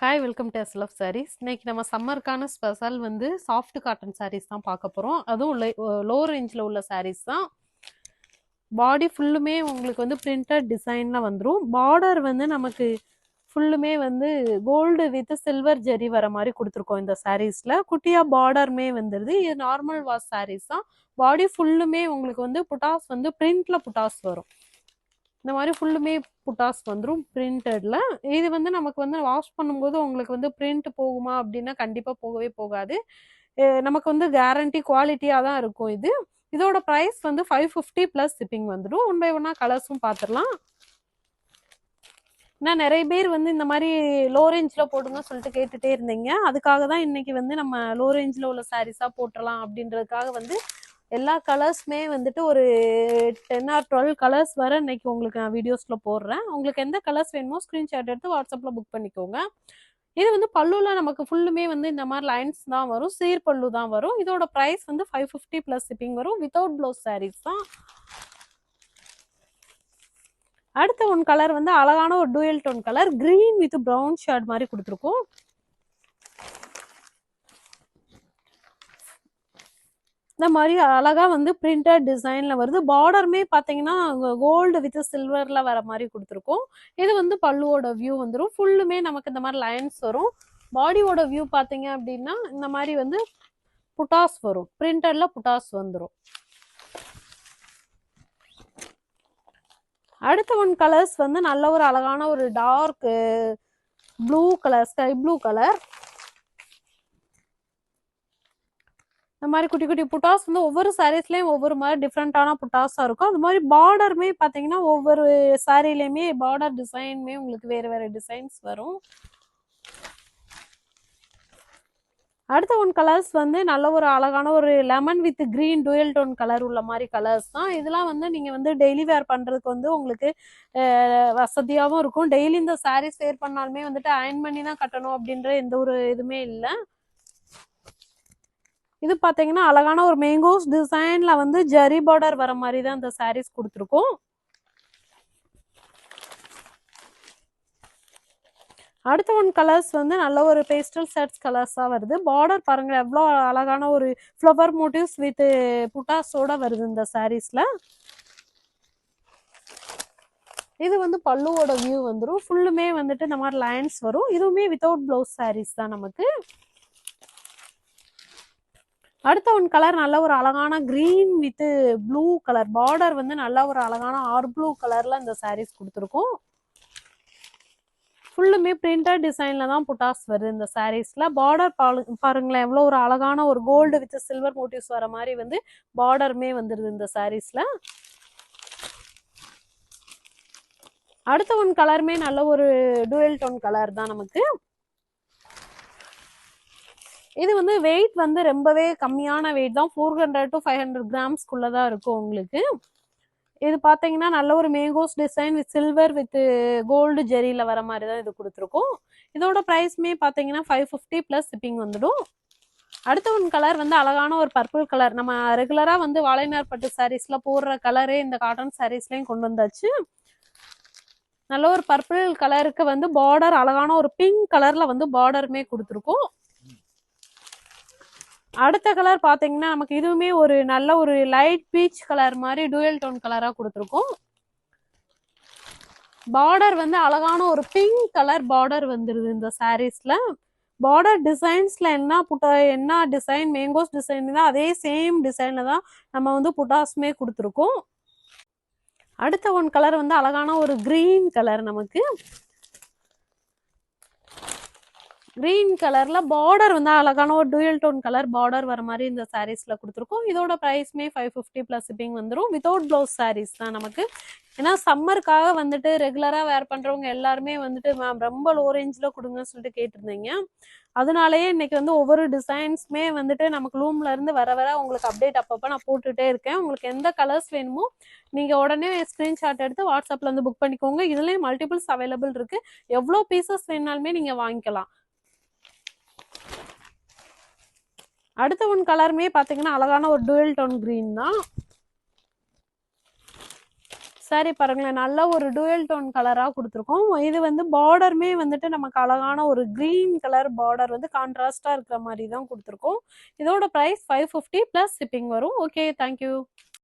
Hi welcome to SLF sarees இன்னைக்கு நம்ம சம்மருக்கான ஸ்பெஷல் வந்து சாஃப்ட் காட்டன் சாரீஸ் தான் பார்க்க போகிறோம் அதுவும் லோ ரேஞ்சில் உள்ள சாரீஸ் தான். பாடி ஃபுல்லுமே உங்களுக்கு வந்து பிரிண்டட் டிசைனில் வந்துடும் பார்டர் வந்து நமக்கு ஃபுல்லுமே வந்து கோல்டு வித் சில்வர் ஜெரி வர மாதிரி கொடுத்துருக்கோம் இந்த சாரீஸில் குட்டியாக பார்டருமே வந்துடுது இது நார்மல் வாஷ் சாரீஸ் தான். பாடி ஃபுல்லுமே உங்களுக்கு வந்து புட்டாஸ் வந்து பிரிண்டில் புட்டாஸ் வரும். இந்த மாதிரி ஃபுல்லுமே புட்டாஸ் வந்துடும் பிரிண்டடில் இது வந்து நமக்கு வந்து வாஷ் பண்ணும்போது உங்களுக்கு வந்து பிரிண்ட் போகுமா அப்படின்னா கண்டிப்பாக போகவே போகாது. நமக்கு வந்து கேரண்டி குவாலிட்டியாக தான் இருக்கும் இது. இதோட ப்ரைஸ் வந்து ஃபைவ் ஃபிஃப்டி ப்ளஸ் ஷிப்பிங் வந்துடும் ஒன் பை ஒன்னாக கலர்ஸும் பார்த்துடலாம் நான் நிறைய பேர் வந்து இந்த மாதிரி லோ ரேஞ்சில் போடுங்க சொல்லிட்டு கேட்டுகிட்டே இருந்தீங்க. அதுக்காக தான் இன்றைக்கி வந்து நம்ம லோ ரேஞ்சில் உள்ள சாரீஸாக போட்டுடலாம் அப்படின்றதுக்காக வந்து எல்லா கலர்ஸுமே வந்துட்டு ஒரு டென் ஆர் டுவெல் கலர்ஸ் வர இன்னைக்கு உங்களுக்கு நான் வீடியோஸில் போடுறேன். உங்களுக்கு எந்த கலர்ஸ் வேணுமோ ஸ்க்ரீன்ஷாட் எடுத்து வாட்ஸ்அப்பில் புக் பண்ணிக்கோங்க. இது வந்து பல்லுல நமக்கு ஃபுல்லுமே வந்து இந்த மாதிரி லைன்ஸ் தான் வரும். சீர் பல்லு தான் வரும். இதோட ப்ரைஸ் வந்து ஃபைவ் ஃபிஃப்டி ப்ளஸ் ஷிப்பிங் வரும். வித்தவுட் ப்ளவுஸ் சாரீஸ் தான். அடுத்த ஒன் கலர் வந்து அழகான ஒரு dual tone colour green with brown shirt மாதிரி கொடுத்துருக்கோம். இந்த மாதிரி அழகா வந்து பிரிண்டட் டிசைன்ல வருது. பார்டருமே பார்த்தீங்கன்னா கோல்டு வித் சில்வர்ல வர மாதிரி கொடுத்துருக்கோம். இது வந்து பல்லுவோட வியூ வந்துடும் ஃபுல்லுமே நமக்கு இந்த மாதிரி லைன்ஸ் வரும். பாடியோட வியூ பார்த்தீங்க அப்படின்னா இந்த மாதிரி வந்து புட்டாஸ் வரும். பிரிண்டட்ல புட்டாஸ் வந்துடும் அடுத்த ஒன் கலர்ஸ் வந்து நல்ல ஒரு அழகான ஒரு dark blue colour sky blue colour இந்த மாதிரி குட்டி குட்டி புட்டாஸ் வந்து ஒவ்வொரு சாரீஸ்லயும் ஒவ்வொரு மாதிரி டிஃப்ரெண்டான புட்டாஸா இருக்கும். அது மாதிரி பார்டருமே பாத்தீங்கன்னா ஒவ்வொரு சாரீலையுமே பார்டர் டிசைனுமே உங்களுக்கு வேற வேற டிசைன்ஸ் வரும். அடுத்த ஒன் கலர்ஸ் வந்து நல்ல ஒரு அழகான ஒரு lemon with green dual tone colour உள்ள மாதிரி கலர்ஸ் தான். இதெல்லாம் வந்து நீங்கள் வந்து டெய்லி வேர் பண்ணுறதுக்கு வந்து உங்களுக்கு வசதியாகவும் இருக்கும். டெய்லி இந்த சாரீஸ் வேர் பண்ணாலுமே வந்துட்டு அயன் பண்ணி தான் கட்டணும் அப்படின்ற எந்த ஒரு இதுவுமே இல்லை. இது பார்த்தீங்கன்னா அழகான ஒரு மேங்கோஸ் டிசைன்ல வந்து ஜரி பார்டர் வர மாதிரி தான் இந்த சாரீஸ் கொடுத்துருக்கோம். அடுத்த ஒன் கலர்ஸ் வந்து நல்ல ஒரு பேஸ்டல் செட்ஸ் கலர்ஸாக வருது. பார்டர் பாருங்க எவ்வளோ அழகான ஒரு ஃப்ளவர் மோட்டிவ்ஸ் வித் புட்டாஸோட வருது இந்த சாரீஸ்ல இது வந்து பல்லுவோட வியூ வந்துடும் ஃபுல்லுமே வந்துட்டு இந்த மாதிரி லைன்ஸ் வரும். இதுவுமே வித்தவுட் ப்ளவுஸ் சாரீஸ் தான் நமக்கு. அடுத்த ஒன் கலர் நல்ல ஒரு அழகான கிரீன் வித்து ப்ளூ கலர் பார்டர் வந்து நல்ல ஒரு அழகான ஆர் ப்ளூ கலர்ல இந்த சாரீஸ் கொடுத்துருக்கோம். ஃபுல்லுமே பிரிண்டட் டிசைன்ல தான் புட்டாஸ் வருது இந்த சாரீஸ்ல பார்டர் பாருங்களேன் எவ்வளோ ஒரு அழகான ஒரு கோல்டு வித் சில்வர் மோட்டிவ்ஸ் வர மாதிரி வந்து பார்டருமே வந்துருது இந்த சாரீஸ்ல அடுத்த ஒன் கலருமே நல்ல ஒரு டூயல் டோன் கலர் தான் நமக்கு. இது வந்து வெயிட் வந்து ரொம்பவே கம்மியான வெயிட் தான். Four hundred to five hundred கிராம்ஸ்க்குள்ளே தான் இருக்கும் உங்களுக்கு. இது பார்த்தீங்கன்னா நல்ல ஒரு mangoes design with silver with gold ஜெரியில் வர மாதிரி தான் இது கொடுத்துருக்கோம். இதோட ப்ரைஸ்மே பார்த்தீங்கன்னா ஃபைவ் ஃபிஃப்டி ப்ளஸ் ஷிப்பிங் வந்துடும். அடுத்த ஒன் கலர் வந்து அழகான ஒரு பர்பிள் கலர் நம்ம ரெகுலராக வந்து வாழைநார் பட்டு சாரீஸில் போடுற கலரே இந்த காட்டன் சாரீஸ்லேயும் கொண்டு வந்தாச்சு. நல்ல ஒரு பர்பிள் கலருக்கு வந்து பார்டர் அழகான ஒரு பிங்க் கலரில் வந்து பார்டருமே கொடுத்துருக்கோம். அடுத்த கலர் பாத்தீங்கன்னா நமக்கு இதுவுமே ஒரு நல்ல ஒரு லைட் பீச் கலர் மாதிரி டூயல் டோன் கலரா கொடுத்துருக்கோம். பார்டர் வந்து அழகான ஒரு பிங்க் கலர் பார்டர் வந்துருது இந்த சாரீஸ்ல பார்டர் டிசைன்ஸ்ல என்ன புட்டா என்ன டிசைன் மேங்கோஸ் டிசைன் தான் அதே சேம் டிசைன்ல தான் நம்ம வந்து புட்டாஸுமே கொடுத்துருக்கோம். அடுத்த ஒன் கலர் வந்து அழகான ஒரு கிரீன் கலர் நமக்கு. கிரீன் கலர்ல பார்டர் வந்து அழகான ஒரு டூயல் டோன் கலர் பார்டர் வர மாதிரி இந்த சாரீஸ்ல கொடுத்துருக்கோம். இதோட ப்ரைஸ்மே ஃபைவ் ஃபிஃப்டி ப்ளஸ் சிப்பிங் வந்துடும் வித்தவுட் ப்ளவுஸ் சாரீஸ் தான் நமக்கு. ஏன்னா சம்மருக்காக வந்துட்டு ரெகுலரா வேர் பண்றவங்க எல்லாருமே வந்துட்டு மேம் ரொம்ப லோ ரேஞ்சில் கொடுங்கன்னு சொல்லிட்டு கேட்டிருந்தீங்க. அதனாலயே இன்னைக்கு வந்து ஒவ்வொரு டிசைன்ஸ்மே வந்துட்டு நமக்கு லூம்ல இருந்து வர வர உங்களுக்கு அப்டேட் அப்பப்போ நான் போட்டுட்டே இருக்கேன். உங்களுக்கு எந்த கலர்ஸ் வேணுமோ நீங்க உடனே ஸ்கிரீன்ஷாட் எடுத்து வாட்ஸ்அப்ல வந்து புக் பண்ணிக்கோங்க. இதுலயும் மல்டிபிள்ஸ் அவைலபிள் இருக்கு. எவ்வளோ பீசஸ் வேணாலுமே நீங்க வாங்கிக்கலாம். அடுத்த ஒன் கலருமே பார்த்தீங்கன்னா அழகான ஒரு டூயல் டோன் க்ரீன் தான். சரி பாருங்களேன். நல்ல ஒரு டூயல் டோன் கலராக கொடுத்துருக்கோம். இது வந்து பார்டருமே வந்துட்டு நமக்கு அழகான ஒரு க்ரீன் கலர் பார்டர் வந்து கான்ட்ராஸ்டாக இருக்கிற மாதிரி தான் கொடுத்துருக்கோம். இதோட price five fifty plus shipping வரும். Okay thank you